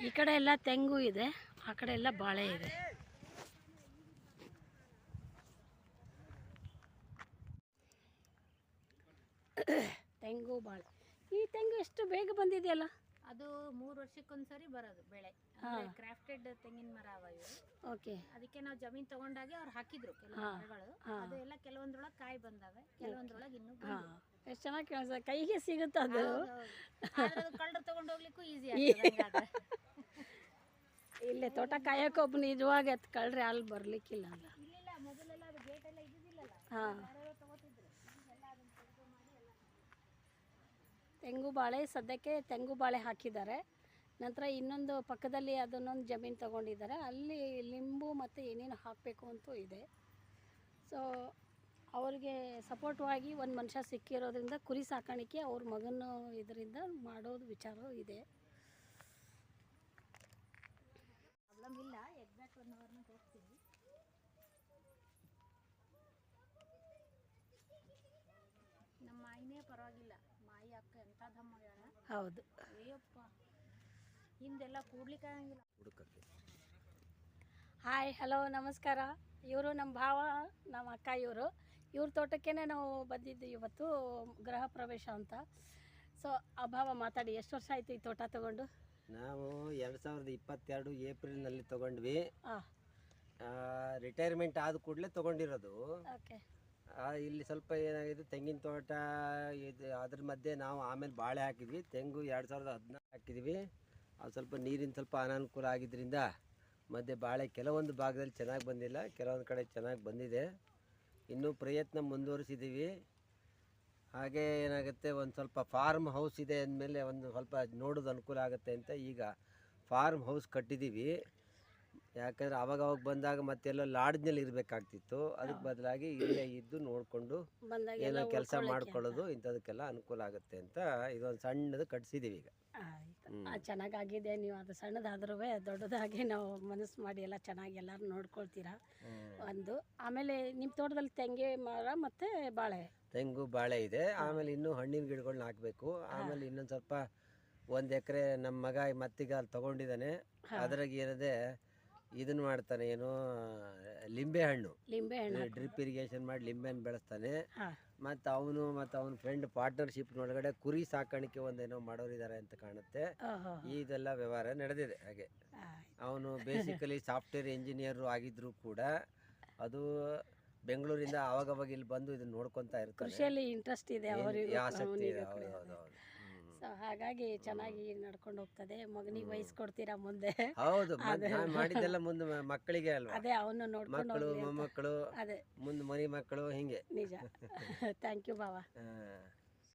ಈ ಕಡೆ ಎಲ್ಲ ತೆಂಗು ಇದೆ ಆ ಕಡೆ ಎಲ್ಲ ಬಾಳೆ ಇದೆ. ತೆಂಗು ಬಾಳೆ. ಈ ತೆಂಗು ಎಷ್ಟು ಬೇಗ ಬಂದಿದೆಯಲ್ಲ? ಅದು ಮೂರು ವರ್ಷಕ್ಕೊಂದ್ಸರಿ ಬರೋದು ಬೆಳೆ. ಕ್ರಾಫ್ಟೆಡ್ ತೆಂಗಿನ ಮರ ಅವ ಇವು. ಓಕೆ. ಅದಕ್ಕೆ ನಾವು ಜಮೀನ್ ತಗೊಂಡಾಗೆ ಅವ್ರು ಹಾಕಿದ್ರು ಕೆಲವು. ಮರಗಳು. ಹಾ. ಅದು ಎಲ್ಲ ಕೆಲವೊಂದ್ರೊಳಗೆ ಕಾಯಿ ಬಂದಾವೆ ಕೆಲವೊಂದ್ರೊಳಗೆ ಇನ್ನು ಎಷ್ಟು ಚೆನ್ನಾಗಿ ಕೇಳಿಸ್ತದೆ ಕೈಗೆ ಸಿಗುತ್ತೆ ಅದು ಕಳ್ಳರು ತಗೊಂಡು ಹೋಗ್ಲಿಕ್ಕೂ ಈಸಿ ಆಗ್ತದೆ ಇಲ್ಲೇ ತೋಟ ಕಾಯಕ್ಕೆ ಒಬ್ಬ ನಿಜವಾಗಿ ಎತ್ ಕಳ್ರಿ ಅಲ್ಲಿ ಬರ್ಲಿಕ್ಕಿಲ್ಲ ಅಲ್ಲ. ಹಾಂ. ತೆಂಗು ಬಾಳೆ ಸದ್ಯಕ್ಕೆ ತೆಂಗು ಬಾಳೆ ಹಾಕಿದ್ದಾರೆ. ನಂತರ ಇನ್ನೊಂದು ಪಕ್ಕದಲ್ಲಿ ಅದನ್ನೊಂದು ಜಮೀನು ತಗೊಂಡಿದ್ದಾರೆ. ಅಲ್ಲಿ ಲಿಂಬು ಮತ್ತು ಏನೇನು ಹಾಕಬೇಕು ಅಂತೂ ಇದೆ. ಸೊ ಅವ್ರಿಗೆ ಸಪೋರ್ಟ್ವಾಗಿ ಒಂದು ಮನುಷ್ಯ ಸಿಕ್ಕಿರೋದ್ರಿಂದ ಕುರಿ ಸಾಕಾಣಿಕೆ ಅವ್ರ ಮಗನ ಇದರಿಂದ ಮಾಡೋದು ವಿಚಾರ ಇದೆ. ಇಲ್ಲ ಎಕ್ಸಾಕ್ಟ್ ಒನ್ ಅವರ್ನ ಹೋಗ್ತೀವಿ ನಮ್ಮ ಮಾಯಿನೇ ಪರವಾಗಿಲ್ಲ ಮಾಯಿ ಅಕ್ಕ ಎಂಥ ದಮ್ಮ ಹೌದು. ಅಯ್ಯಪ್ಪ ಹಿಂದೆಲ್ಲ ಕೂಡ್ಲಿಕ್ಕೆ ಆಗಂಗಿಲ್ಲ. ಹಾಯ್ ಹಲೋ ನಮಸ್ಕಾರ. ಇವರು ನಮ್ಮ ಭಾವ ನಮ್ಮ ಅಕ್ಕ ಇವರು. ಇವ್ರ ತೋಟಕ್ಕೇ ನಾವು ಬಂದಿದ್ದು ಇವತ್ತು ಗೃಹ ಪ್ರವೇಶ ಅಂತ. ಸೊ ಆ ಭಾವ ಮಾತಾಡಿ ಎಷ್ಟು ವರ್ಷ ಆಯಿತು ಈ ತೋಟ ತಗೊಂಡು? ನಾವು ಎರಡು ಸಾವಿರದ ಇಪ್ಪತ್ತೆರಡು ಏಪ್ರಿಲ್ನಲ್ಲಿ ನಲ್ಲಿ ಹಾಂ ರಿಟೈರ್ಮೆಂಟ್ ಆದ ಕೂಡಲೇ ತಗೊಂಡಿರೋದು. ಆ, ಇಲ್ಲಿ ಸ್ವಲ್ಪ ಏನಾಗಿದೆ ತೆಂಗಿನ ತೋಟ ಇದು ಅದ್ರ ಮಧ್ಯೆ ನಾವು ಆಮೇಲೆ ಬಾಳೆ ಹಾಕಿದ್ವಿ. ತೆಂಗು ಎರಡು ಸಾವಿರದ ಹದಿನಾರು ಹಾಕಿದ್ವಿ. ಅದು ಸ್ವಲ್ಪ ನೀರಿನ ಸ್ವಲ್ಪ ಅನಾನುಕೂಲ ಆಗಿದ್ದರಿಂದ ಮಧ್ಯೆ ಬಾಳೆ ಕೆಲವೊಂದು ಭಾಗದಲ್ಲಿ ಚೆನ್ನಾಗಿ ಬಂದಿಲ್ಲ ಕೆಲವೊಂದು ಕಡೆ ಚೆನ್ನಾಗಿ ಬಂದಿದೆ. ಇನ್ನೂ ಪ್ರಯತ್ನ ಮುಂದುವರಿಸಿದ್ದೀವಿ ಹಾಗೆ ಏನಾಗುತ್ತೆ, ಒಂದು ಸ್ವಲ್ಪ ಫಾರ್ಮ್ ಹೌಸ್ ಇದೆ ಅಂದಮೇಲೆ ಒಂದು ಸ್ವಲ್ಪ ನೋಡೋದು ಅನುಕೂಲ ಆಗುತ್ತೆ ಅಂತ ಈಗ ಫಾರ್ಮ್ ಹೌಸ್ ಕಟ್ಟಿದ್ದೀವಿ ಯಾಕಂದರೆ ಅವಾಗ ಅವಾಗ ಬಂದಾಗ ಮತ್ತೆಲ್ಲ ಲಾಡ್ಜ್ನಲ್ಲಿ ಇರಬೇಕಾಗ್ತಿತ್ತು. ಅದಕ್ಕೆ ಬದಲಾಗಿ ಇಲ್ಲೇ ಇದ್ದು ನೋಡಿಕೊಂಡು ಏನೋ ಕೆಲಸ ಮಾಡ್ಕೊಳ್ಳೋದು ಇಂಥದಕ್ಕೆಲ್ಲ ಅನುಕೂಲ ಆಗುತ್ತೆ ಅಂತ ಇದೊಂದು ಸಣ್ಣದು ಕಟ್ಸಿದ್ದೀವಿ ಈಗ. ಚೆನ್ನಾಗಾಗಿದೆ. ನೀವು ಅದು ಸಣ್ಣದಾದ್ರೂ ದೊಡ್ಡದಾಗಿ ನಾವು ಮನಸ್ಸು ಮಾಡಿ ಎಲ್ಲ ಚೆನ್ನಾಗಿ ಎಲ್ಲರೂ ನೋಡ್ಕೊಳ್ತೀರಾ? ಒಂದು. ಆಮೇಲೆ ನಿಮ್ಮ ತೋಟದಲ್ಲಿ ತೆಂಗೆ ಮರ ಮತ್ತೆ ಬಾಳೆ? ತೆಂಗು ಬಾಳೆ ಇದೆ. ಆಮೇಲೆ ಇನ್ನೂ ಹಣ್ಣಿನ ಗಿಡಗಳನ್ನ ಹಾಕಬೇಕು. ಆಮೇಲೆ ಇನ್ನೊಂದು ಸ್ವಲ್ಪ ಒಂದು ಎಕರೆ ನಮ್ಮ ಮಗ ಮತ್ತೀಗ ಅಲ್ಲಿ ತಗೊಂಡಿದ್ದಾನೆ. ಅದ್ರಾಗ ಏನಿದೆ ಇದನ್ನ ಮಾಡ್ತಾನೆ ಏನು ಲಿಂಬೆ ಹಣ್ಣು. ಲಿಂಬೆ ಹಣ್ಣು. ಡ್ರಿಪ್ ಇರಿಗೇಷನ್ ಮಾಡಿ ಲಿಂಬೆ ಹಣ್ಣು ಬೆಳೆಸ್ತಾನೆ ಮತ್ತೆ ಅವನು ಮತ್ತು ಅವನ ಫ್ರೆಂಡ್ ಪಾರ್ಟ್ನರ್ಶಿಪ್ ಒಳಗಡೆ ಕುರಿ ಸಾಕಾಣಿಕೆ ಒಂದೇನೋ ಮಾಡೋರಿದ್ದಾರೆ ಅಂತ ಕಾಣುತ್ತೆ. ಇದೆಲ್ಲ ವ್ಯವಹಾರ ನಡೆದಿದೆ ಹಾಗೆ. ಅವನು ಬೇಸಿಕಲಿ ಸಾಫ್ಟ್ವೇರ್ ಇಂಜಿನಿಯರು ಆಗಿದ್ರು ಕೂಡ ಅದು ಬೆಂಗಳೂರಿಂದ ಅವಾಗವಾಗ ಇಲ್ಲಿ ಬಂದು ಇದನ್ನ ನೋಡ್ಕೊಂತ ಇರ್ತಾರೆ ಕೃಷಿಯಲ್ಲಿ ಇಂಟ್ರೆಸ್ಟ್ ಇದೆ ಆಸಕ್ತಿ ಇದೆ. ಹೌದು ಹೌದು. ಸೊ ಹಾಗಾಗಿ ಚೆನ್ನಾಗಿ ನಡ್ಕೊಂಡು ಹೋಗ್ತದೆ. ಮಗನಿಗೆ ವಯಸ್ಸು ವಹಿಸ್ಕೊಡ್ತೀರಾ ಮುಂದೆ? ಹೌದು. ನಾನ್ ಮಾಡಿದ್ದೆಲ್ಲ ಮುಂದೆ ಮ- ಮಕ್ಕಳಿಗೆ ಅಲ್ವಾ? ಅದೇ ಅವನು ನೋಡ್ಕೊಂಡು ಮಕ್ಕಳು ಹೋಗ್ಲಿ ಅಂತ. ಮೊಮ್ಮಕ್ಕಳು ಅದೇ. ಮುಂದೆ ಮರಿ ಮಕ್ಕಳು ಹಿಂಗೆ. ನಿಜ. ಥ್ಯಾಂಕ್ ಯು ಬಾವಾ ಆ,